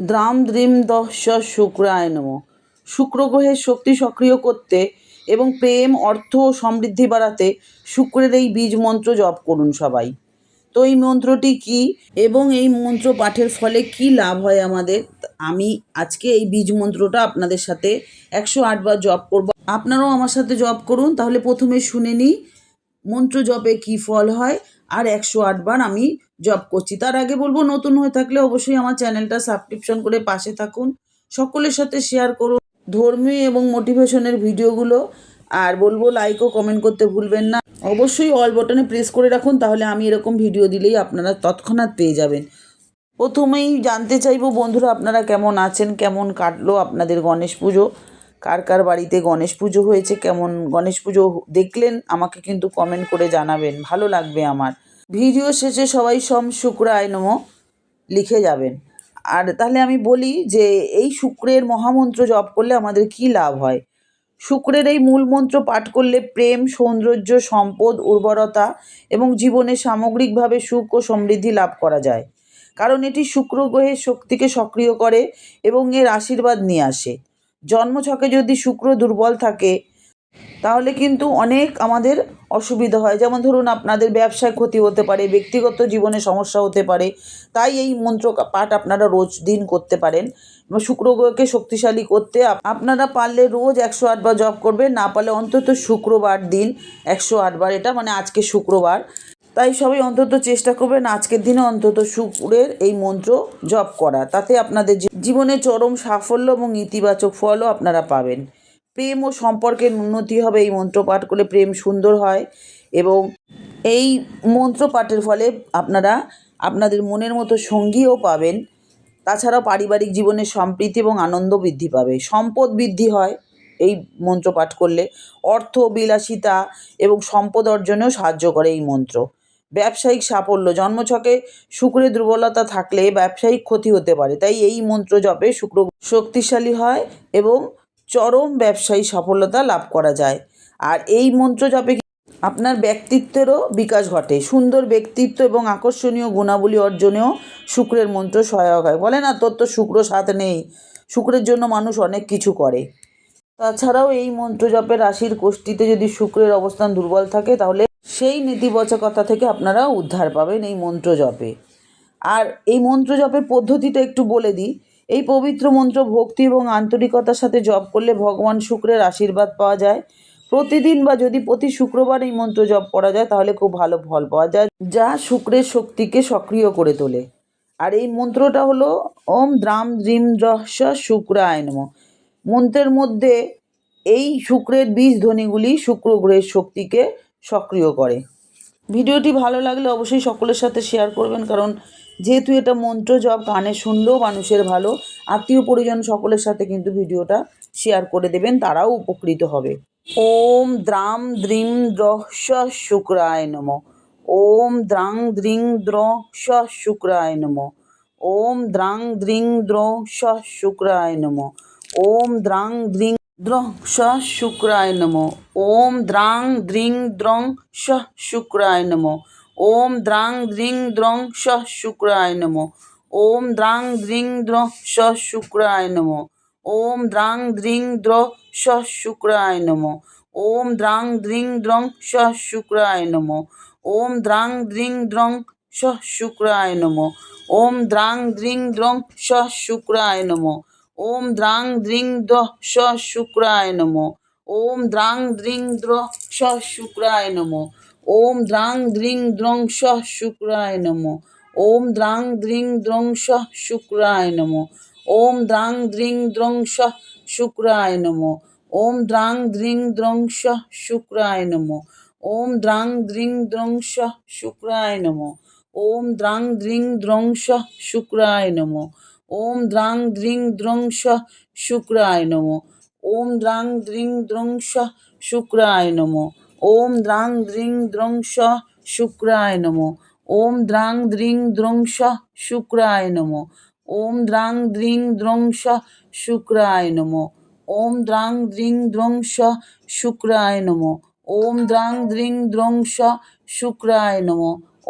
Drum দ্রিম দশ শুক্রায় নম। শুক্র গ্রহের শক্তি সক্রিয় করতে এবং প্রেম, অর্থ ও সমৃদ্ধি বাড়াতে শুক্রের এই বীজ মন্ত্র জপ করুন সবাই। তো এই মন্ত্রটি কি এবং এই মন্ত্র পাঠের ফলে কি লাভ হয় আমাদের? আমি আজকে এই বীজ মন্ত্রটা আপনাদের সাথে একশো আটবার জপ করব। আপনারাও আমার সাথে জপ করুন, তাহলে প্রথমে শুনে নিই মন্ত্র জপে কি ফল হয়। আর একশো আটবার আমি জব করছি। তার আগে বলব, নতুন হয়ে থাকলে অবশ্যই আমার চ্যানেলটা সাবস্ক্রিপশন করে পাশে থাকুন। সকলের সাথে শেয়ার করুন ধর্মীয় এবং মোটিভেশনের ভিডিওগুলো আর বলব লাইক ও কমেন্ট করতে ভুলবেন না। অবশ্যই অল বটনে প্রেস করে রাখুন, তাহলে আমি এরকম ভিডিও দিলেই আপনারা তৎক্ষণাৎ পেয়ে যাবেন। প্রথমেই জানতে চাইব, বন্ধুরা আপনারা কেমন আছেন, কেমন কাটলো আপনাদের গণেশ পুজো? কার কার বাড়িতে গণেশ পুজো হয়েছে, কেমন গণেশ পুজো দেখলেন, আমাকে কিন্তু কমেন্ট করে জানাবেন, ভালো লাগবে আমার। ভিডিও শেষে সবাই সম শুক্রায় নম লিখে যাবেন। আর তাহলে আমি বলি যে, এই শুক্রের মহামন্ত্র জপ করলে আমাদের কি লাভ হয়? শুক্রের এই মূল মন্ত্র পাঠ করলে প্রেম, সৌন্দর্য, সম্পদ, উর্বরতা এবং জীবনে সামগ্রিকভাবে সুখ ও সমৃদ্ধি লাভ করা যায়। কারণ এটি শুক্র গ্রহের শক্তিকে সক্রিয় করে এবং এর আশীর্বাদ নিয়ে আসে। জন্মছকে যদি শুক্র দুর্বল থাকে, তাহলে কিন্তু অনেক আমাদের অসুবিধা হয়। যেমন ধরুন, আপনাদের ব্যবসায় ক্ষতি হতে পারে, ব্যক্তিগত জীবনে সমস্যা হতে পারে, তাই এই মন্ত্র পাঠ আপনারা রোজ দিন করতে পারেন। শুক্র গ্রহকে শক্তিশালী করতে আপনারা পারলে রোজ একশো আটবার জপ করবেন, না পারলে অন্তত শুক্রবার দিন একশো আটবার এটা মানে আজকে শুক্রবার। তাই সবাই অন্তত চেষ্টা করবেন আজকের দিনে অন্তত শুক্রের এই মন্ত্র জপ করা। তাতে আপনাদের জীবনে চরম সাফল্য এবং ইতিবাচক ফলও আপনারা পাবেন। প্রেম ও সম্পর্কের উন্নতি হবে এই মন্ত্র পাঠ করলে প্রেম সুন্দর হয় এবং এই মন্ত্র পাঠের ফলে আপনারা আপনাদের মনের মতো সঙ্গীও পাবেন। তাছাড়াও পারিবারিক জীবনে সম্প্রীতি এবং আনন্দ বৃদ্ধি পাবে। সম্পদ বৃদ্ধি হয় এই মন্ত্র পাঠ করলে। অর্থ বিলাসিতা এবং সম্পদ অর্জনেও সাহায্য করে এই মন্ত্র। ব্যবসায়িক সাফল্য। জন্মছকে শুক্রের দুর্বলতা থাকলে ব্যবসায়িক ক্ষতি হতে পারে। তাই এই মন্ত্র জপে শুক্র শক্তিশালী হয় এবং চরম ব্যবসায়ী সফলতা লাভ করা যায়। আর এই মন্ত্র জপে আপনার ব্যক্তিত্বেরও বিকাশ ঘটে। সুন্দর ব্যক্তিত্ব এবং আকর্ষণীয় গুণাবলী অর্জনেও শুক্রের মন্ত্র সহায়ক হয়। বলে না, তোর তো শুক্র সাথ নেই। শুক্রের জন্য মানুষ অনেক কিছু করে। তাছাড়াও এই মন্ত্র জপের রাশির কোষ্ঠীতে যদি শুক্রের অবস্থান দুর্বল থাকে, তাহলে সেই নেতিবাচকতা থেকে আপনারা উদ্ধার পাবেন এই মন্ত্র জপে আর এই মন্ত্র জপের পদ্ধতিটা একটু বলে দিই। এই পবিত্র মন্ত্র ভক্তি এবং আন্তরিকতার সাথে জপ করলে ভগবান শুক্রের আশীর্বাদ পাওয়া যায়। প্রতিদিন বা যদি প্রতি শুক্রবার এই মন্ত্র জপ করা যায়, তাহলে খুব ভালো ফল পাওয়া যায়, যা শুক্রের শক্তিকে সক্রিয় করে তোলে। আর এই মন্ত্রটা হলো, ওম দ্রাম দ্রিম রহস্য শুক্রায় নমঃ। মন্ত্রের মধ্যে এই শুক্রের বীজ ধ্বনিগুলি শুক্র গ্রহের শক্তিকে সক্রিয় করে। ভিডিওটি ভালো লাগলে অবশ্যই সকলের সাথে শেয়ার করবেন, কারণ যেহেতু এটা মন্ত্র জপ কানে শুনলেও মানুষের ভালো। আত্মীয় পরিজন সকলের সাথে কিন্তু ভিডিওটা শেয়ার করে দেবেন, তারাও উপকৃত হবে। ওম দ্রাম দ্রিম দ্রহ্য শুক্রায় নম। ওম দ্রাং দ্রিং দ্রহ্য শুক্রায় নম। ওম দ্রাং দ্রিং দ্রহ্য শুক্রায় নম। ওম দ্রাং দ্রিং দ্রং শ শুক্রায় নম। ওম দ্রাং দ্রিং দ্রং শ শুক্রায় নম। ওম দ্রাং দ্রিং দ্রং শ শুক্রায় নম। ওম দ্রাং দ্রিং দ্র শ শুক্রায় নম। ওম দ্রাং দ্রিং দ্র শ শুক্রায় নম। ওম দ্রাং দ্রিং দ্রং শ শুক্রায় নম। ওম দ্রাং দ্রিং দ্রং শ শুক্রায় নম। ওম দ্রাং দ্রিং দ্রং শ শুক্রায় নম। ওম দ্রাং দ্রিং দ্র শ শুক্রায় নম। ওম দ্রাং দ্রিং দ্র শ শুক্রায় নম। ওম দ্রাং দ্রিং দ্রং শ শুক্রায় নম। ওম দ্রাং দ্রিং দ্রং শ শুক্রায় নম। ওম দ্রাং দ্রিং দ্রং শ শুক্রায় নম। ওম দ্রাং দ্রিং দ্রং শ শুক্রায় নম। ওম দ্রাং দ্রিং দ্রং শ শুক্রায় নম। ওম দ্রাং দ্রিং দ্রং শ শুক্রায় নম। ওম দ্রাং দ্রিং দ্রং শুক্রায় নম। ওম দ্রাং দ্রিং দ্রং শুক্রায় নম। ওম দ্রাং দ্রিং দ্রং শুক্রায় নম। ওম দ্রাং দ্রিং দ্রং শুক্রায় নম। ওম দ্রাং দ্রিং দ্রং শুক্রায় নম। ওম দ্রাং দ্রিং দ্রং শুক্রায় নম। ওম দ্রাং দ্রিং দ্রং শুক্রায় নম।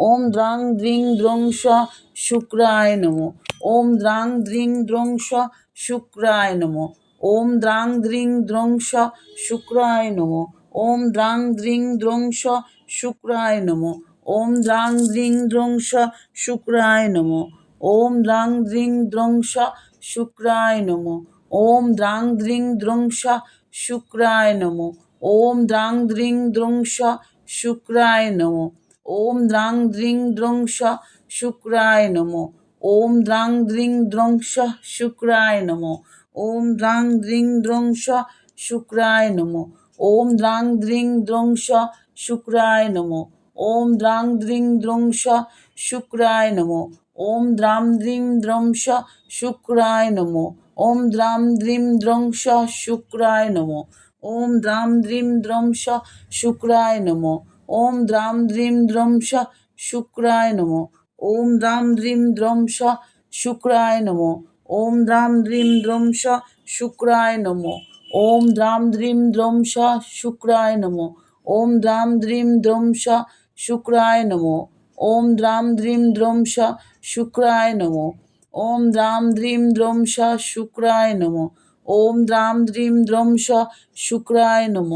ওম দ্রাং দ্রিং দ্রং শুক্রায় নম। ওম দ্রাং দ্রিং দ্রং শুক্রায় নম। ওম দ্রাং দ্রিং দ্রং শুক্রায় নম। ওম দ্রাং দ্রিং দ্রং শুক্রায় নম। ওম দ্রাং দ্রিং দ্রং শুক্রায় নম। ওম দ্রাং দ্রিং দ্রং শুক্রায় নম। ওম দ্রাং দ্রিং দ্রং শুক্রায় নম। ওম দ্রাং দ্রিং দ্রং শুক্রায় নম। ওম দ্রাং দ্রিং দ্রং শুক্রায় নম। ওম দ্রাং দ্রিং দ্রং শুক্রায় নম। ওম দ্রাং দ্রিং দ্রং শুক্রায় নম। ওম দ্রাং দ্রিং দ্রং শুক্রায় নম। ওম দ্রাং দ্রিং দ্রং শুক্রায় নম। ওম দ্রাম দ্রিং দ্রং শুক্রায় নম। ওম দ্রাম দ্রিম দ্রং শুক্রায় নম। ওম দ্রাম দ্রিম দ্রং শুক্রায় নম। ওম দ্রাম দ্রং স শুক্রায় নম। ওম দ্রাম দ্রিম দ্রং স শুক্রায় নম। ওম দ্রাম দ্রিম দ্রং স শুক্রায় নম। ওম দ্রাম দ্রিম দ্রং স শুক্রায় নম। ওম দ্রাম দ্রিম দ্রং স শুক্রায় নম। ওম দ্রাম দ্রিম দ্রং স শুক্রায় নম। ওম দ্রাম দ্রিম দ্রং স শুক্রায় নম। ওম দ্রাম দ্রিম দ্রং স শুক্রায় নম।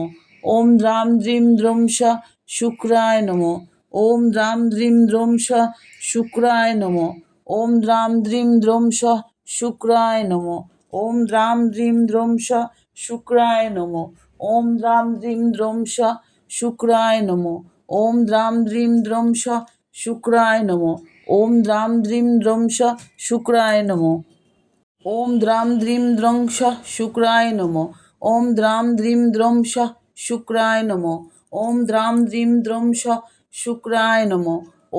ওম দ্রাম দ্রিম দ্রং স শুক্রায় নম। ওম দ্রাম দ্রিম দ্রোম স শুক্রায় নম। ওম দ্রাম দ্রিম দ্রোম স শুক্রায় নম। ওম দ্রাম দ্রিম দ্রোম স শুক্রায় নম। ওম দ্রাম দ্রিম দ্রোম স শুক্রায় নম। ওম দ্রাম দ্রিম দ্রোম স শুক্রায় নম। ওম দ্রাম দ্রিম দ্রোম স শুক্রায় নম। ওম দ্রাম দ্রিম দ্রং স শুক্রায় নম। ওম দ্রাম দ্রিম দ্রোম স শুক্রায় নম। ওম দ্রাম দ্রিম দ্রোম স শুক্রায় নম।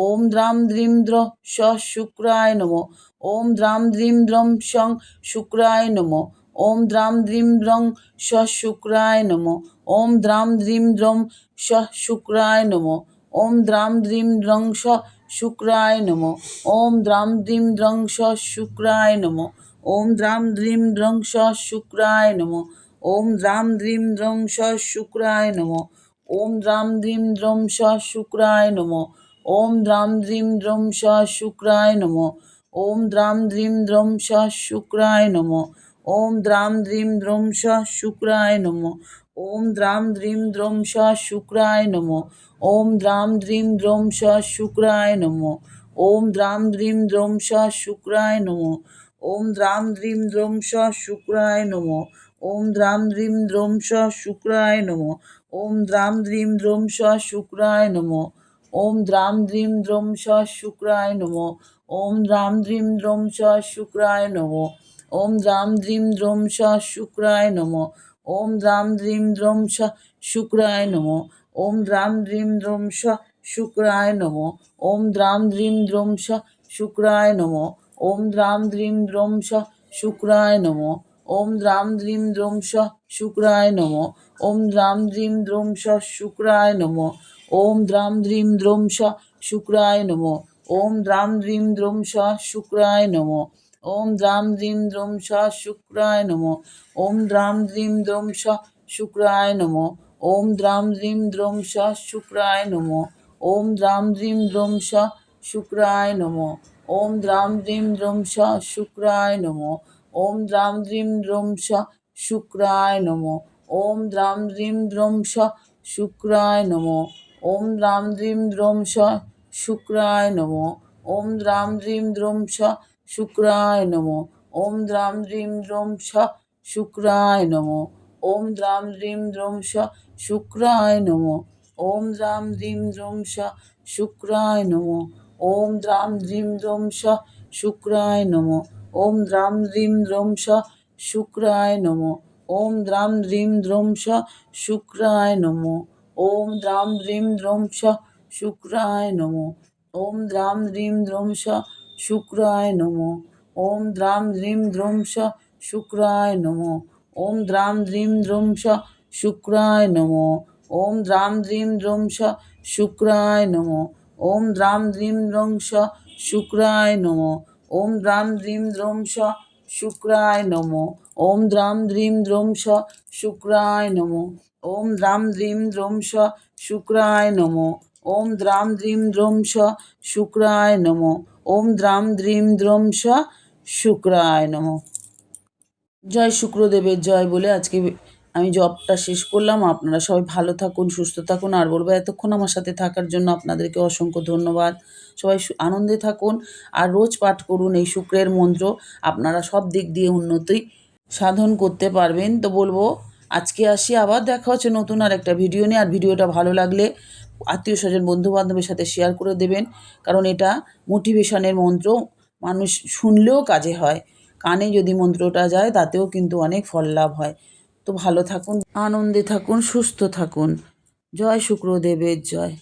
ওম দ্রাম দ্রিম দ্র স শুক্রায় নম। ওম দ্রাম দ্রিম দ্রম সং শুক্রায় নম। ওম দ্রাম দ্রিম দ্রং স শুক্রায় নম। ওম দ্রাম দ্রিম দ্রম স শুক্রায় নম। ওম দ্রাম দ্রিম দ্রং স শুক্রায় নম। ওম দ্রাম দ্রিম দ্রং স শুক্রায় নম। ওম দ্রাম দ্রিম দ্রং স শুক্রায় নম। ওম দ্রাম দ্রিম দ্রং স শুক্রায় নম। ওম দ্রাম দ্রিম দ্রং স শুক্রায় নম। ওম দ্রাম দ্রিম দ্রং স শুক্রায় নম। ওম দ্রাম দ্রিম দ্রং স শুক্রায় নম। ওম দ্রাম দ্রিম দ্রং স শুক্রায় নম। ওম দ্রাম দ্রিম দ্রং স শুক্রায় নম। ওম দ্রাম দ্রিম দ্রং স শুক্রায় নম। ওম দ্রাম দ্রিম দ্রং স শুক্রায় নম। ওম দ্রাম দ্রিম দ্রং স শুক্রায় নম। ওম দ্রাম দ্রিম দ্রং স শুক্রায় নম। ওম দ্রাম দ্রিম দ্রং স শুক্রায় নম। ওম দ্রাম দ্রিম দ্রং স শুক্রায় নম। ওম দ্রাম দ্রিম দ্রং স শুক্রায় নম। ওম দ্রাম দ্রিম দ্রং স শুক্রায় নম। ওম দ্রাম দ্রিম দ্রং স শুক্রায় নম। ওম দ্রাম দ্রিম দ্রং স শুক্রায় নম। ওম দ্রাম দ্রিম দ্রং স শুক্রায় নম। ওম দ্রাম দ্রিম দ্রং স শুক্রায় নম। ওম দ্রাম দ্রিম দ্রং স শুক্রায় নম। ওম দ্রাম দ্রিম দ্রং স শুক্রায় নম। ওম দ্রাম দ্রিম দ্রং স শুক্রায় নম। ওম দ্রাম দ্রিম দ্রং স শুক্রায় নম। ওম দ্রাম দ্রিম দ্রং স শুক্রায় নম। ওম দ্রাম দ্রিম দ্রং স শুক্রায় নম। ওম দ্রাম দ্রিম দ্রং স শুক্রায় নম। ওম দ্রাম দ্রিম দ্রং স শুক্রায় নম। ওম দ্রাম দ্রিম দ্রং স শুক্রায় নম। ওম দ্রাম দ্রিম দ্রং স শুক্রায় নম। ওম দ্রাম দ্রিম দ্রং স শুক্রায় নম। ওম দ্রাম দ্রিম দ্রং স শুক্রায় নম। ওম দ্রাম দ্রিম দ্রং স শুক্রায় নম। ওম দ্রাম দ্রিম দ্রং স শুক্রায় নম। ওম দ্রাম দ্রিম দ্রং স শুক্রায় নম। ওম দ্রাম দ্রিম দ্রং স শুক্রায় নম। ওম দ্রাম দ্রিম দ্রং স শুক্রায় নম। ওম দ্রাম দ্রিম দ্রং স শুক্রায় নম। ওম দ্রাম দ্রিম দ্রং স, শুক্রায় নম। ওম দ্রাম দ্রিম দ্রং স, শুক্রায় নম। ওম দ্রাম দ্রিম দ্রং স, শুক্রায় নম। ওম দ্রাম দ্রিম দ্রং স, শুক্রায় নম। ওম দ্রাম দ্রিম দ্রং স, শুক্রায় নম। ওম দ্রাম দ্রিম দ্রং স, শুক্রায় নম। ওম দ্রাম দ্রিম দ্রং স, শুক্রায় নম। ওম দ্রাম দ্রিম দ্রং স শুক্রায় নম। ওম দ্রাম দ্রিম দ্রোম স, শুক্রায় নম। ওম দ্রাম দ্রিম দ্রোম স, শুক্রায় নম। ওম দ্রাম দ্রিম দ্রোম স, শুক্রায় নম। ওম দ্রাম দ্রিম দ্রোম স, শুক্রায় নম। জয় শুক্রদেবের জয় বলে আজকে আমি জবটা শেষ করলাম, আপনারা সবাই ভালো থাকুন, সুস্থ থাকুন। আর বলব, এতক্ষণ আমার সাথে থাকার জন্য আপনাদেরকে অসংখ্য ধন্যবাদ। সবাই আনন্দে থাকুন আর রোজ পাঠ করুন এই শুক্রের মন্ত্র। আপনারা সব দিক দিয়ে উন্নতি সাধন করতে পারবেন। তো বলব, আজকে আসি আবার, দেখা হচ্ছে নতুন আর একটা ভিডিও নিয়ে। আর ভিডিওটা ভালো লাগলে আত্মীয় স্বজন বন্ধু বান্ধবের সাথে শেয়ার করে দেবেন। কারণ এটা মোটিভেশনের মন্ত্র। মানুষ শুনলেও কাজে হয়। কানে যদি মন্ত্রটা যায়, তাতেও কিন্তু অনেক ফল লাভ হয়। তো ভালো থাকুন আনন্দে থাকুন সুস্থ থাকুন। জয় শুক্রদেবের জয়।